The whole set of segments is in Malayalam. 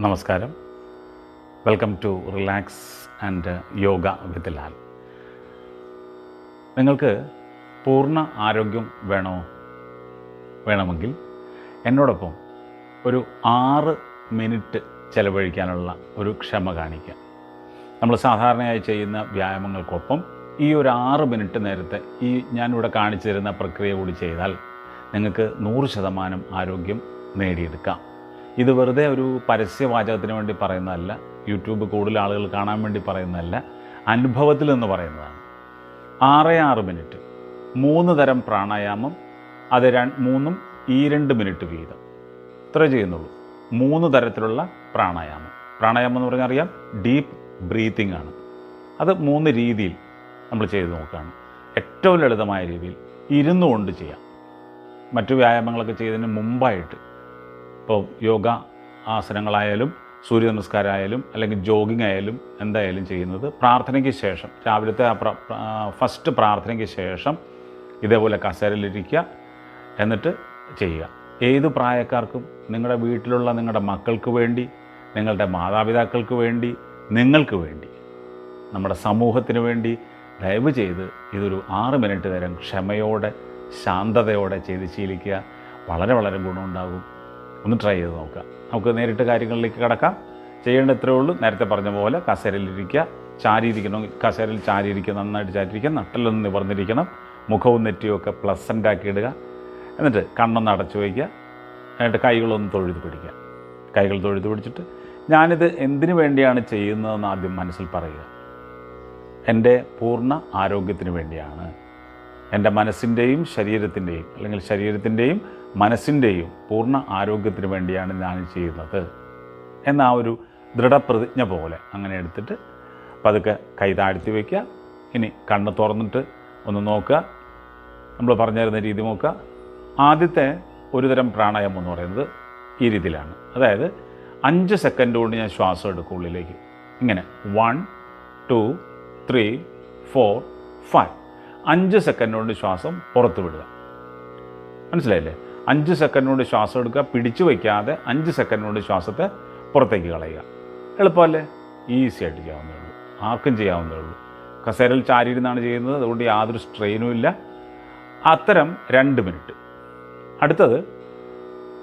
നമസ്കാരം. Welcome to relax and yoga with Lal നിങ്ങൾക്ക് പൂർണ ആരോഗ്യം വേണോ? വേണമെങ്കിൽ എന്നോടൊപ്പം ഒരു ആറ് മിനിറ്റ് ചെലവഴിക്കാനുള്ള ഒരു ക്ഷമ കാണിക്കുക. നമ്മൾ സാധാരണയായി ചെയ്യുന്ന വ്യായാമങ്ങൾക്കൊപ്പം ഈ ഒരു ആറ് മിനിറ്റ് നേരത്തെ ഈ ഞാനിവിടെ കാണിച്ചു തരുന്ന പ്രക്രിയ കൂടി ചെയ്താൽ നിങ്ങൾക്ക് നൂറ് ശതമാനം ആരോഗ്യം നേടിയെടുക്കാം. ഇത് വെറുതെ ഒരു പരസ്യവാചകത്തിന് വേണ്ടി പറയുന്നതല്ല യൂട്യൂബ് കൂടുതൽ ആളുകൾ കാണാൻ വേണ്ടി പറയുന്നതല്ല അനുഭവത്തിൽ എന്ന് പറയുന്നതാണ്. ആറ് ആറ് മിനിറ്റ്. മൂന്ന് തരം പ്രാണായാമം അത് മൂന്നും ഈ രണ്ട് മിനിറ്റ് വീതം. ഇത്ര ചെയ്യുന്നുള്ളൂ. മൂന്ന് തരത്തിലുള്ള പ്രാണായാമം. പ്രാണായാമം എന്ന് പറഞ്ഞാൽ അറിയാം ഡീപ്പ് ബ്രീത്തിങ് ആണ്. അത് മൂന്ന് രീതിയിൽ നമ്മൾ ചെയ്ത് നോക്കുകയാണ്. ഏറ്റവും ലളിതമായ രീതിയിൽ ഇരുന്നു കൊണ്ട് ചെയ്യാം. മറ്റു വ്യായാമങ്ങളൊക്കെ ചെയ്തതിന് മുമ്പായിട്ട് ഇപ്പോൾ യോഗ ആസനങ്ങളായാലും സൂര്യ നമസ്കാരമായാലും അല്ലെങ്കിൽ ജോഗിങ് ആയാലും എന്തായാലും ചെയ്യുന്നത് പ്രാർത്ഥനയ്ക്ക് ശേഷം. രാവിലത്തെ ആ ഫസ്റ്റ് പ്രാർത്ഥനയ്ക്ക് ശേഷം ഇതേപോലെ കസേരയിലിരിക്കുക എന്നിട്ട് ചെയ്യുക. ഏത് പ്രായക്കാർക്കും നിങ്ങളുടെ വീട്ടിലുള്ള നിങ്ങളുടെ മക്കൾക്ക് വേണ്ടി നിങ്ങളുടെ മാതാപിതാക്കൾക്ക് വേണ്ടി നിങ്ങൾക്ക് വേണ്ടി നമ്മുടെ സമൂഹത്തിന് വേണ്ടി ദയവ് ചെയ്ത് ഇതൊരു ആറ് മിനിറ്റ് നേരം ക്ഷമയോടെ ശാന്തതയോടെ ചെയ്ത് ശീലിക്കുക. വളരെ വളരെ ഗുണമുണ്ടാകും. ഒന്ന് ട്രൈ ചെയ്ത് നോക്കുക. നമുക്ക് നേരിട്ട് കാര്യങ്ങളിലേക്ക് കിടക്കാം. ചെയ്യേണ്ട ഇത്രയേ ഉള്ളൂ. നേരത്തെ പറഞ്ഞ പോലെ കസേരയിലിരിക്കുക. ചാരിയിരിക്കണം കസേരയിൽ ചാരിയിരിക്കുക നന്നായിട്ട് ചാരിയിരിക്കുക നട്ടലൊന്ന് നിവർന്നിരിക്കണം. മുഖവും നെറ്റിയും ഒക്കെ പ്ലസന്റ് ആക്കി ഇടുക. എന്നിട്ട് കണ്ണൊന്ന് അടച്ചു വയ്ക്കുക. എന്നിട്ട് കൈകളൊന്ന് തൊഴുത് പിടിക്കുക. കൈകൾ തൊഴുത് പിടിച്ചിട്ട് ഞാനിത് എന്തിനു വേണ്ടിയാണ് ചെയ്യുന്നതെന്ന് ആദ്യം മനസ്സിൽ പറയുക. എന്റെ പൂർണ ആരോഗ്യത്തിന് വേണ്ടിയാണ്. എന്റെ മനസ്സിന്റെയും ശരീരത്തിന്റെയും അല്ലെങ്കിൽ ശരീരത്തിന്റെയും മനസ്സിന്റെയും പൂർണ ആരോഗ്യത്തിന് വേണ്ടിയാണ് ഞാൻ ചെയ്യുന്നത് എന്ന ആ ഒരു ദൃഢപ്രതിജ്ഞ പോലെ അങ്ങനെ എടുത്തിട്ട് പതുക്കെ കൈ താഴ്ത്തി വയ്ക്കുക. ഇനി കണ്ണ് തുറന്നിട്ട് ഒന്ന് നോക്കുക. നമ്മൾ പറഞ്ഞു തരുന്ന രീതി നോക്കുക. ആദ്യത്തെ ഒരുതരം പ്രാണായാമം എന്ന് പറയുന്നത് ഈ രീതിയിലാണ്. അതായത് അഞ്ച് സെക്കൻഡ് കൊണ്ട് ഞാൻ ശ്വാസം എടുക്കും ഉള്ളിലേക്ക്. ഇങ്ങനെ. One two three four five. അഞ്ച് സെക്കൻഡ് കൊണ്ട് ശ്വാസം പുറത്ത് വിടുക. മനസ്സിലായില്ലേ? അഞ്ച് സെക്കൻഡ് കൊണ്ട് ശ്വാസം എടുക്കുക പിടിച്ചു വയ്ക്കാതെ അഞ്ച് സെക്കൻഡ് കൊണ്ട് ശ്വാസത്തെ പുറത്തേക്ക് കളയുക. എളുപ്പമല്ലേ? ഈസി ആയിട്ട് ചെയ്യാവുന്നേ ഉള്ളൂ. ആർക്കും ചെയ്യാവുന്നേ ഉള്ളൂ. കസേരയിൽ ചാരിയിരുന്നാണ് ചെയ്യുന്നത്. അതുകൊണ്ട് യാതൊരു സ്ട്രെയിനും ഇല്ല. അത്തരം രണ്ട് മിനിറ്റ്. അടുത്തത്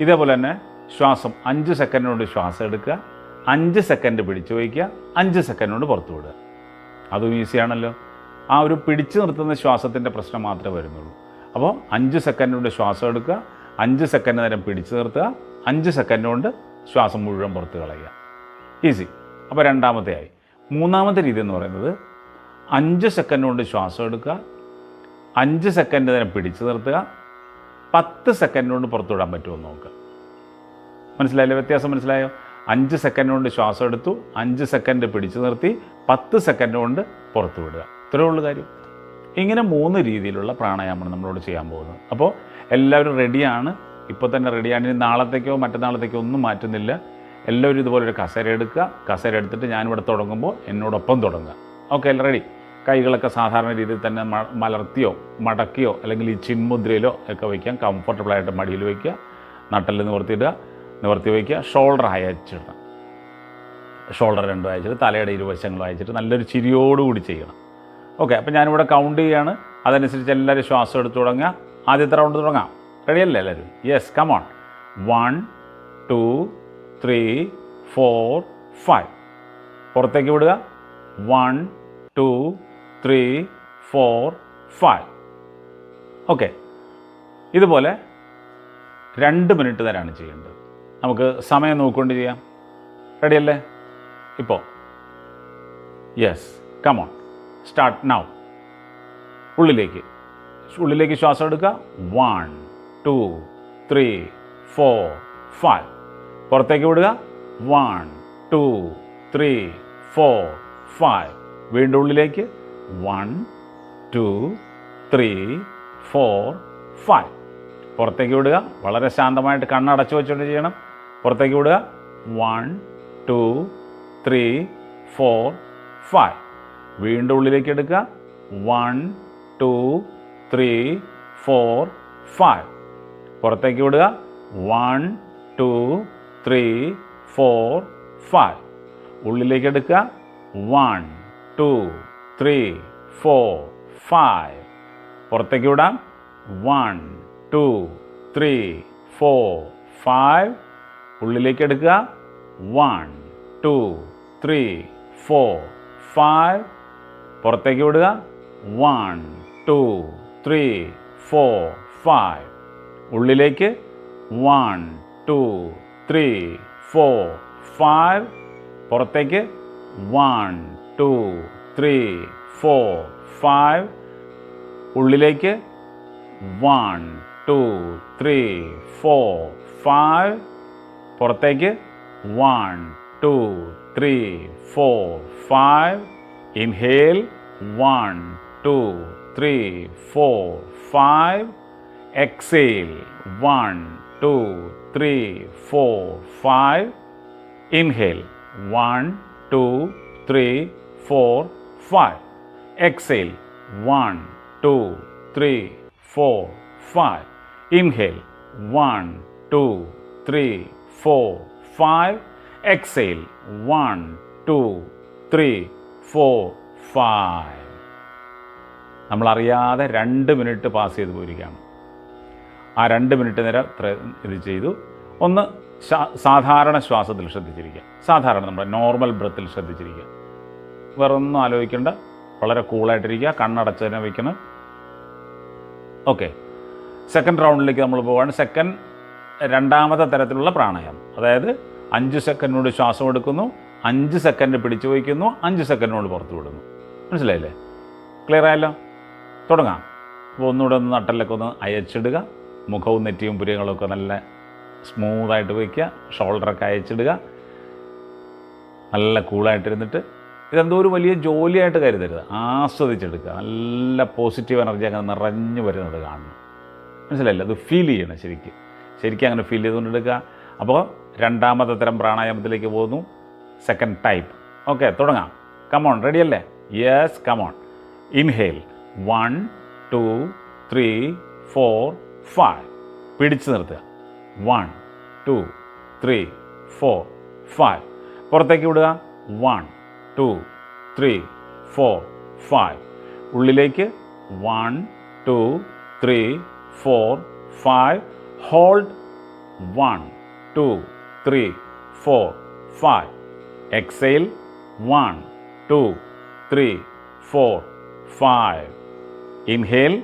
ഇതേപോലെ തന്നെ ശ്വാസം അഞ്ച് സെക്കൻഡ് കൊണ്ട് ശ്വാസം എടുക്കുക അഞ്ച് സെക്കൻഡ് പിടിച്ചു വയ്ക്കുക അഞ്ച് സെക്കൻഡ് കൊണ്ട് പുറത്തു വിടുക. അതും ഈസിയാണല്ലോ. ആ ഒരു പിടിച്ചു നിർത്തുന്ന ശ്വാസത്തിന്റെ പ്രശ്നം മാത്രമേ വരുന്നുള്ളൂ. അപ്പോൾ അഞ്ച് സെക്കൻഡ് കൊണ്ട് ശ്വാസം എടുക്കുക അഞ്ച് സെക്കൻഡ് നേരം പിടിച്ചു നിർത്തുക അഞ്ച് സെക്കൻഡ് കൊണ്ട് ശ്വാസം മുഴുവൻ പുറത്ത് കളയുക. ഈസി അപ്പോൾ രണ്ടാമത്തെ ആയി. മൂന്നാമത്തെ രീതി എന്ന് പറയുന്നത് അഞ്ച് സെക്കൻഡ് കൊണ്ട് ശ്വാസം എടുക്കുക അഞ്ച് സെക്കൻഡ് നേരം പിടിച്ചു നിർത്തുക പത്ത് സെക്കൻഡ് കൊണ്ട് പുറത്തുവിടാൻ പറ്റുമോ നോക്കുക. മനസ്സിലായില്ലേ വ്യത്യാസം? മനസ്സിലായോ? അഞ്ച് സെക്കൻഡ് കൊണ്ട് ശ്വാസം എടുത്തു അഞ്ച് സെക്കൻഡ് പിടിച്ചു നിർത്തി പത്ത് സെക്കൻഡ് കൊണ്ട് പുറത്തു വിടുക. ഇത്രയേ ഉള്ളൂ കാര്യം. ഇങ്ങനെ മൂന്ന് രീതിയിലുള്ള പ്രാണായാമമാണ് നമ്മളോട് ചെയ്യാൻ പോകുന്നത്. അപ്പോൾ എല്ലാവരും റെഡിയാണ് ഇപ്പോൾ തന്നെ റെഡിയാണ് ഇനി നാളത്തേക്കോ മറ്റന്നാളത്തേക്കോ ഒന്നും മാറ്റുന്നില്ല. എല്ലാവരും ഇതുപോലെ ഒരു കസേര എടുക്കുക. കസേര എടുത്തിട്ട് ഞാനിവിടെ തുടങ്ങുമ്പോൾ എന്നോടൊപ്പം തുടങ്ങുക. ഓക്കെ എല്ലാം റെഡി കൈകളൊക്കെ സാധാരണ രീതിയിൽ തന്നെ മലർത്തിയോ മടക്കിയോ അല്ലെങ്കിൽ ഈ ചിൻമുദ്രയിലോ ഒക്കെ വയ്ക്കാം. കംഫർട്ടബിളായിട്ട് മടിയിൽ വയ്ക്കുക. നട്ടൽ നിവർത്തിയിടുക. നിവർത്തി വയ്ക്കുക. ഷോൾഡർ അയച്ചിടണം ഷോൾഡർ രണ്ടും അയച്ചിട്ട് തലയുടെ ഇരുവശങ്ങളും അയച്ചിട്ട് നല്ലൊരു ചിരിയോടുകൂടി ചെയ്യണം. ഓക്കെ അപ്പം ഞാനിവിടെ കൗണ്ട് ചെയ്യാണ്. അതനുസരിച്ച് എല്ലാവരും ശ്വാസം എടുത്തു തുടങ്ങുക. ആദ്യത്തെ റൗണ്ട് തുടങ്ങാം. റെഡിയല്ലേ എല്ലാവരും? Yes come on one two three four five പുറത്തേക്ക് വിടുക. One two three four five okay ഇതുപോലെ രണ്ട് മിനിറ്റ് നേരമാണ് ചെയ്യേണ്ടത്. നമുക്ക് സമയം നോക്കിക്കൊണ്ട് ചെയ്യാം. റെഡിയല്ലേ ഇപ്പോൾ യെസ് കമോൺ സ്റ്റാർട്ട് നൗ ഉള്ളിലേക്ക്. ഉള്ളിലേക്ക് ശ്വാസം എടുക്കുക. One two three four five പുറത്തേക്ക് വിടുക. One two three four five വീണ്ടും ഉള്ളിലേക്ക്. One two three four five പുറത്തേക്ക് വിടുക. വളരെ ശാന്തമായിട്ട് കണ്ണടച്ചു വെച്ചുകൊണ്ട് ചെയ്യണം. പുറത്തേക്ക് വിടുക. One two three four five വീണ്ടും ഉള്ളിലേക്ക് എടുക്കുക. One two three four five പുറത്തേക്ക് വിടുക. One two three four five ഉള്ളിലേക്ക് എടുക്കുക. One two three four five പുറത്തേക്ക് വിടാം. One two three four five ഉള്ളിലേക്ക് എടുക്കുക. One two three four five പുറത്തേക്ക് വിടുക. One two three four five ഉള്ളിലേക്ക്. One two three four five പുറത്തേക്ക്. One two three four five ഉള്ളിലേക്ക്. One two three four five പുറത്തേക്ക്. One two three four five Inhale, one, two, three, four, five. Exhale, one, two, three, four, five. Inhale, one, two, three, four, five. Exhale, one, two, three, four, five. Inhale, one, two, three, four, five. Exhale, one, two, three. Four five നമ്മളറിയാതെ രണ്ട് മിനിറ്റ് പാസ് ചെയ്ത് പോയിരിക്കുകയാണ്. ആ രണ്ട് മിനിറ്റ് നേരം ഇത് ചെയ്തു. ഒന്ന് സാധാരണ ശ്വാസത്തിൽ ശ്രദ്ധിച്ചിരിക്കുക. സാധാരണ നമ്മുടെ നോർമൽ ബ്രത്തിൽ ശ്രദ്ധിച്ചിരിക്കുക. വേറെ ഒന്നും ആലോചിക്കേണ്ട. വളരെ കൂളായിട്ടിരിക്കുക കണ്ണടച്ച് തന്നെ വയ്ക്കണം. ഓക്കെ സെക്കൻഡ് റൗണ്ടിലേക്ക് നമ്മൾ പോവുകയാണ് സെക്കൻഡ് രണ്ടാമത്തെ തരത്തിലുള്ള പ്രാണായാമം. അതായത് അഞ്ച് സെക്കൻഡ് കൊണ്ട് ശ്വാസം എടുക്കുന്നു. അഞ്ച് സെക്കൻഡ് പിടിച്ചു വയ്ക്കുന്നു അഞ്ച് സെക്കൻഡിനോട് പുറത്തു വിടുന്നു. മനസ്സിലായില്ലേ? ക്ലിയർ ആയല്ലോ? തുടങ്ങാം. അപ്പോൾ ഒന്നുകൂടെ ഒന്ന് നട്ടലൊക്കെ ഒന്ന് അയച്ചിടുക. മുഖവും നെറ്റിയും പുരികളൊക്കെ നല്ല സ്മൂത്തായിട്ട് വയ്ക്കുക. ഷോൾഡറൊക്കെ അയച്ചിടുക. നല്ല കൂളായിട്ടിരുന്നിട്ട് ഇതെന്തോ ഒരു വലിയ ജോലിയായിട്ട് കരുതരുത്. ആസ്വദിച്ചെടുക്കുക. നല്ല പോസിറ്റീവ് എനർജി അങ്ങനെ നിറഞ്ഞു വരുന്നത് കാണണം. മനസ്സിലായില്ലേ? അത് ഫീൽ ചെയ്യണം ശരിക്കും. ശരിക്കും അങ്ങനെ ഫീൽ ചെയ്തുകൊണ്ടെടുക്കുക അപ്പോൾ രണ്ടാമത്തെ തരം പ്രാണായാമത്തിലേക്ക് പോകുന്നു. സെക്കൻഡ് ടൈപ്പ് ഓക്കെ തുടങ്ങാം. കമോൺ റെഡി അല്ലേ? Yes come on inhale one two three four five പിടിച്ചു നിർത്തുക. One two three four five പുറത്തേക്ക് വിടുക. One two three four five ഉള്ളിലേക്ക്. One two three four five hold one two three four five Exhale 1, 2, 3, 4, 5. Inhale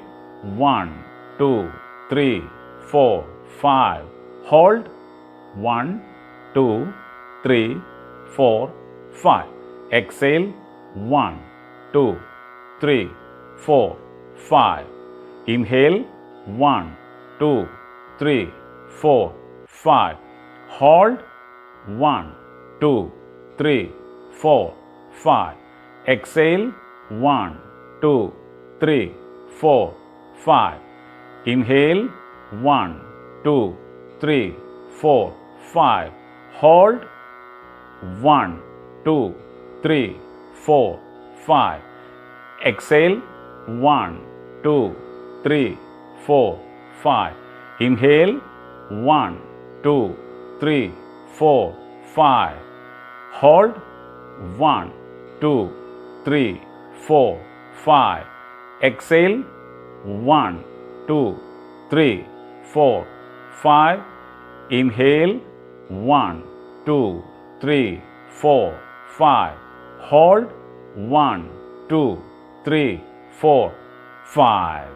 1, 2, 3, 4, 5. Hold 1, 2, 3, 4, 5. Exhale 1, 2, 3, 4, 5. Inhale 1, 2, 3, 4, 5. Hold 1, 2, three, four, five. Exhale, one, two, three, four, five. Inhale, one, two, three, four, five. Hold, one, two, three, four, five. Exhale, one, two, three, four, five. Inhale, one, two, three, four, five. Hold one, two, three, four, five. Exhale one, two, three, four, five. Inhale one, two, three, four, five. Hold one, two, three, four, five.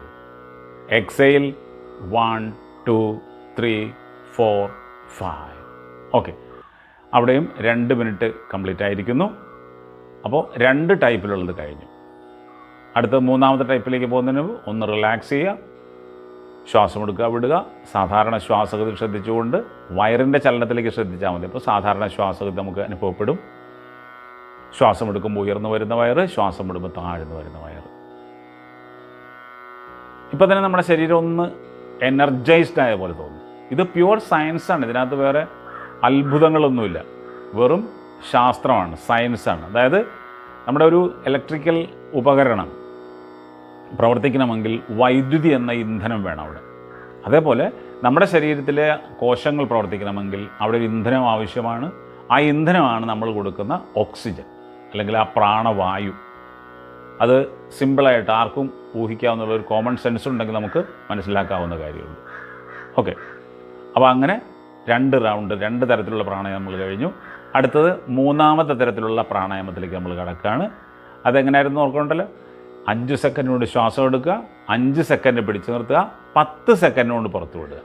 Exhale one, two, three, four, five. Okay. അവിടെയും രണ്ട് മിനിറ്റ് കംപ്ലീറ്റ് ആയിരിക്കുന്നു. അപ്പോൾ രണ്ട് ടൈപ്പിലുള്ളത് കഴിഞ്ഞു. അടുത്ത മൂന്നാമത്തെ ടൈപ്പിലേക്ക് പോകുന്നതിന് ഒന്ന് റിലാക്സ് ചെയ്യുക. ശ്വാസം എടുക്കുക വിടുക. സാധാരണ ശ്വാസഗതി ശ്രദ്ധിച്ചുകൊണ്ട് വയറിന്റെ ചലനത്തിലേക്ക് ശ്രദ്ധിച്ചാൽ മതി. അപ്പോൾ സാധാരണ ശ്വാസഗതി നമുക്ക് അനുഭവപ്പെടും. ശ്വാസം എടുക്കുമ്പോൾ ഉയർന്നു വരുന്ന വയറ് ശ്വാസം വിടുമ്പോൾ താഴ്ന്നു വരുന്ന വയറ്. ഇപ്പം തന്നെ നമ്മുടെ ശരീരം ഒന്ന് എനർജൈസ്ഡ് ആയ പോലെ തോന്നും ഇത് പ്യുവർ സയൻസാണ് ഇതിനകത്ത് വേറെ അത്ഭുതങ്ങളൊന്നുമില്ല. വെറും ശാസ്ത്രമാണ് സയൻസാണ്. അതായത് നമ്മുടെ ഒരു ഇലക്ട്രിക്കൽ ഉപകരണം പ്രവർത്തിക്കണമെങ്കിൽ വൈദ്യുതി എന്ന ഇന്ധനം വേണം അവിടെ. അതേപോലെ നമ്മുടെ ശരീരത്തിലെ കോശങ്ങൾ പ്രവർത്തിക്കണമെങ്കിൽ അവിടെ ഒരു ഇന്ധനം ആവശ്യമാണ്. ആ ഇന്ധനമാണ് നമ്മൾ കൊടുക്കുന്ന ഓക്സിജൻ അല്ലെങ്കിൽ ആ പ്രാണവായു. അത് സിമ്പിളായിട്ട് ആർക്കും ഊഹിക്കാവുന്ന ഒരു കോമൺ സെൻസ് ഉണ്ടെങ്കിൽ നമുക്ക് മനസ്സിലാക്കാവുന്ന കാര്യമുള്ളൂ ഓക്കെ അപ്പോൾ അങ്ങനെ രണ്ട് റൗണ്ട് രണ്ട് തരത്തിലുള്ള പ്രാണായാമം നമ്മൾ കഴിഞ്ഞു. അടുത്തത് മൂന്നാമത്തെ തരത്തിലുള്ള പ്രാണായാമത്തിലേക്ക് നമ്മൾ കിടക്കുകയാണ്. അതെങ്ങനെയായിരുന്നു ഓർക്കണ്ടല്ലോ? അഞ്ച് സെക്കൻഡ് കൊണ്ട് ശ്വാസം എടുക്കുക അഞ്ച് സെക്കൻഡ് പിടിച്ചു നിർത്തുക പത്ത് സെക്കൻഡ് കൊണ്ട് പുറത്തു വിടുക.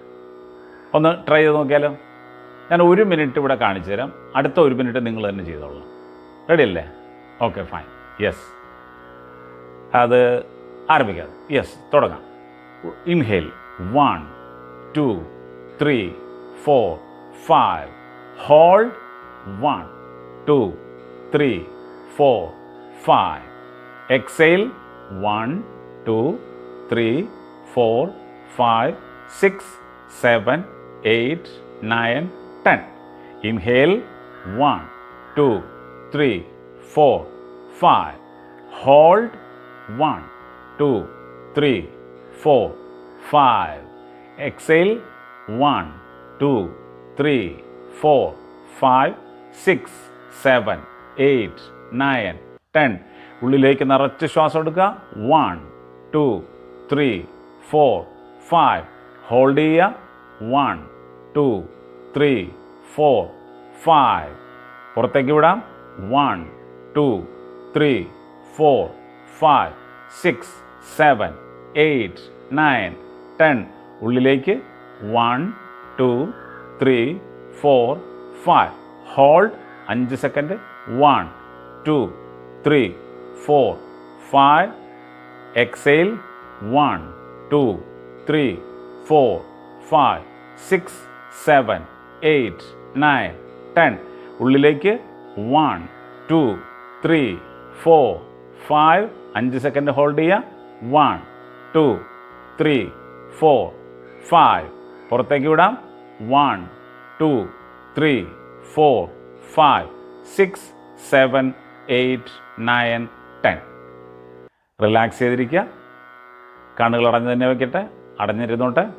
ഒന്ന് ട്രൈ ചെയ്ത് നോക്കിയാലോ? ഞാൻ ഒരു മിനിറ്റ് ഇവിടെ കാണിച്ചു തരാം. അടുത്ത ഒരു മിനിറ്റ് നിങ്ങൾ തന്നെ ചെയ്തോളാം. റെഡി അല്ലേ? ഓക്കെ ഫൈൻ യെസ് അത് ആരംഭിക്കാം. യെസ് തുടങ്ങാം. Inhale one two three four, five. Hold. One, two, three, four, five. Exhale. One, two, three, four, five, six, seven, eight, nine, ten. Inhale. One, two, three, four, five. Hold. One, two, three, four, five. Exhale. One. Two three four five six seven eight nine ten ഉള്ളിലേക്ക് നിറച്ച് ശ്വാസം എടുക്കുക. One two three four five hold ചെയ്യുക. One two three four five പുറത്തേക്ക് വിടാം. One two three four five six seven eight nine ten ഉള്ളിലേക്ക്. One two three four five hold അഞ്ച് second one two three four five exhale one two three four five six seven eight nine ten ഉള്ളിലേക്ക്. One two three four five അഞ്ച് സെക്കൻഡ് ഹോൾഡ് ചെയ്യുക one two three four five പുറത്തേക്ക് വിടാം. One two three four five six seven eight nine ten. Relax ചെയ്തിരിക്കുക. കണ്ണുകൾ അടഞ്ഞു തന്നെ വയ്ക്കട്ടെ അടഞ്ഞിരുന്നോട്ടെ.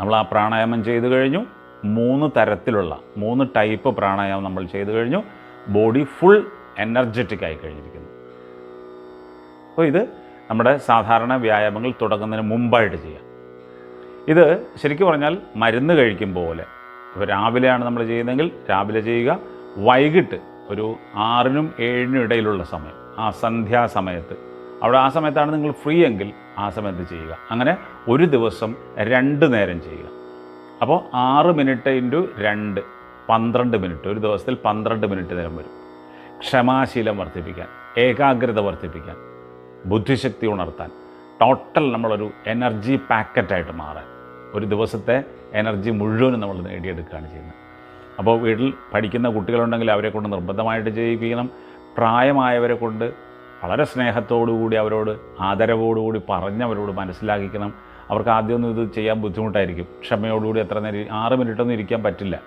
നമ്മൾ ആ പ്രാണായാമം ചെയ്തു കഴിഞ്ഞു. മൂന്ന് തരത്തിലുള്ള മൂന്ന് ടൈപ്പ് പ്രാണായാമം നമ്മൾ ചെയ്തു കഴിഞ്ഞു. ബോഡി ഫുൾ എനർജറ്റിക് ആയി കഴിഞ്ഞിരിക്കുന്നു. അപ്പോൾ ഇത് നമ്മുടെ സാധാരണ വ്യായാമങ്ങൾ തുടങ്ങുന്നതിന് മുമ്പായിട്ട് ചെയ്യാം. ഇത് ശരിക്കും പറഞ്ഞാൽ മരുന്ന് കഴിക്കും പോലെ. ഇപ്പോൾ രാവിലെയാണ് നമ്മൾ ചെയ്യുന്നതെങ്കിൽ രാവിലെ ചെയ്യുക വൈകിട്ട് ഒരു ആറിനും ഏഴിനും ഇടയിലുള്ള സമയം ആ സന്ധ്യാസമയത്ത് അവിടെ ആ സമയത്താണ് നിങ്ങൾ ഫ്രീ എങ്കിൽ ആ സമയത്ത് ചെയ്യുക. അങ്ങനെ ഒരു ദിവസം രണ്ട് നേരം ചെയ്യുക. അപ്പോൾ ആറ് മിനിറ്റ് ഇന്റു രണ്ട് പന്ത്രണ്ട് മിനിറ്റ്. ഒരു ദിവസത്തിൽ പന്ത്രണ്ട് മിനിറ്റ് നേരം വരും. ക്ഷമാശീലം വർദ്ധിപ്പിക്കാൻ ഏകാഗ്രത വർദ്ധിപ്പിക്കാൻ ബുദ്ധിശക്തി ഉണർത്താൻ ടോട്ടൽ നമ്മളൊരു എനർജി പാക്കറ്റായിട്ട് മാറാൻ. ഒരു ദിവസത്തെ എനർജി മുഴുവനും നമ്മൾ നേടിയെടുക്കുകയാണ് ചെയ്യുന്നത്. അപ്പോൾ വീട്ടിൽ പഠിക്കുന്ന കുട്ടികളുണ്ടെങ്കിൽ അവരെ കൊണ്ട് നിർബന്ധമായിട്ട് ചെയ്യിപ്പിക്കണം പ്രായമായവരെ കൊണ്ട് വളരെ സ്നേഹത്തോടുകൂടി അവരോട് ആദരവോടുകൂടി പറഞ്ഞ് അവരോട് മനസ്സിലാക്കിക്കണം. അവർക്ക് ആദ്യമൊന്നും ഇത് ചെയ്യാൻ ബുദ്ധിമുട്ടായിരിക്കും. ക്ഷമയോടുകൂടി എത്ര നേരം ആറ് മിനിറ്റൊന്നും ഇരിക്കാൻ പറ്റില്ല.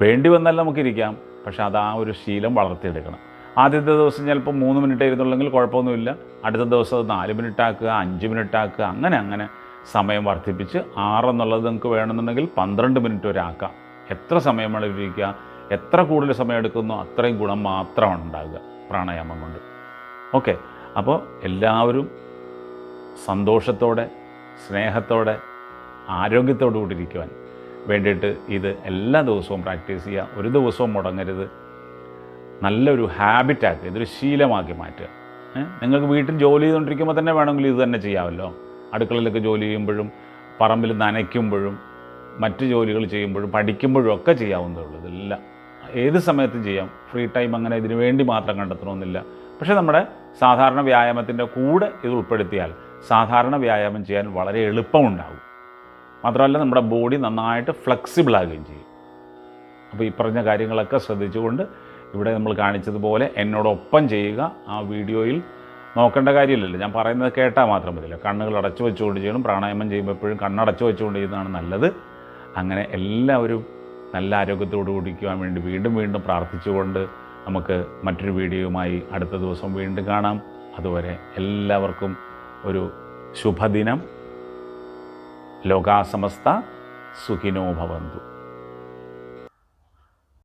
വേണ്ടി വന്നാൽ നമുക്കിരിക്കാം പക്ഷെ അത് ആ ഒരു ശീലം വളർത്തിയെടുക്കണം. ആദ്യത്തെ ദിവസം ചിലപ്പോൾ മൂന്ന് മിനിറ്റ് ഇരുന്നുള്ളെങ്കിൽ കുഴപ്പമൊന്നുമില്ല. അടുത്ത ദിവസം അത് നാല് മിനിറ്റ് ആക്കുക അഞ്ച് മിനിറ്റ് ആക്കുക അങ്ങനെ അങ്ങനെ. സമയം വർദ്ധിപ്പിച്ച് ആറെന്നുള്ളത് നിങ്ങൾക്ക് വേണമെന്നുണ്ടെങ്കിൽ പന്ത്രണ്ട് മിനിറ്റ് വരെ ആക്കാം. എത്ര സമയം ഇരിക്കുക എത്ര കൂടുതൽ സമയം എടുക്കുന്നു അത്രയും ഗുണം മാത്രമാണ് ഉണ്ടാകുക പ്രാണായാമം കൊണ്ട്. ഓക്കെ. അപ്പോൾ എല്ലാവരും സന്തോഷത്തോടെ സ്നേഹത്തോടെ ആരോഗ്യത്തോടു കൂടി ഇരിക്കുവാൻ വേണ്ടിയിട്ട് ഇത് എല്ലാ ദിവസവും പ്രാക്ടീസ് ചെയ്യുക. ഒരു ദിവസവും മുടങ്ങരുത്. നല്ലൊരു ഹാബിറ്റാക്കുക. ഇതൊരു ശീലമാക്കി മാറ്റുക. നിങ്ങൾക്ക് വീട്ടിൽ ജോലി ചെയ്തുകൊണ്ടിരിക്കുമ്പോൾ തന്നെ വേണമെങ്കിൽ ഇത് തന്നെ ചെയ്യാമല്ലോ. അടുക്കളയിലൊക്കെ ജോലി ചെയ്യുമ്പോഴും പറമ്പിൽ നനയ്ക്കുമ്പോഴും മറ്റ് ജോലികൾ ചെയ്യുമ്പോഴും പഠിക്കുമ്പോഴും ഒക്കെ ചെയ്യാവുന്നതേ ഉള്ളൂ ഇതെല്ലാം ഏത് സമയത്തും ചെയ്യാം. ഫ്രീ ടൈം അങ്ങനെ ഇതിനു വേണ്ടി മാത്രം കണ്ടെത്തണമെന്നില്ല. പക്ഷേ നമ്മുടെ സാധാരണ വ്യായാമത്തിന്റെ കൂടെ ഇത് ഉൾപ്പെടുത്തിയാൽ സാധാരണ വ്യായാമം ചെയ്യാൻ വളരെ എളുപ്പമുണ്ടാകും. മാത്രമല്ല നമ്മുടെ ബോഡി നന്നായിട്ട് ഫ്ലെക്സിബിൾ ആകുകയും ചെയ്യും. അപ്പോൾ ഈ പറഞ്ഞ കാര്യങ്ങളൊക്കെ ശ്രദ്ധിച്ചുകൊണ്ട് ഇവിടെ നമ്മൾ കാണിച്ചതുപോലെ എന്നോടൊപ്പം ചെയ്യുക. ആ വീഡിയോയിൽ നോക്കേണ്ട കാര്യമില്ലല്ലോ. ഞാൻ പറയുന്നത് കേട്ടാൽ മാത്രം മതിയല്ലോ. കണ്ണുകൾ അടച്ചു വെച്ചുകൊണ്ട് ചെയ്യണം പ്രാണായാമം ചെയ്യുമ്പോൾ എപ്പോഴും കണ്ണടച്ചു വെച്ചുകൊണ്ട് ചെയ്യുന്നതാണ് നല്ലത്. അങ്ങനെ എല്ലാവരും നല്ല ആരോഗ്യത്തോടു കൂടിക്കുവാൻ വേണ്ടി വീണ്ടും വീണ്ടും പ്രാർത്ഥിച്ചുകൊണ്ട് നമുക്ക് മറ്റൊരു വീഡിയോയുമായി അടുത്ത ദിവസം വീണ്ടും കാണാം. അതുവരെ എല്ലാവർക്കും ഒരു ശുഭദിനം. ലോകാസമസ്ത. സുഖിനോ ഭവന്തു.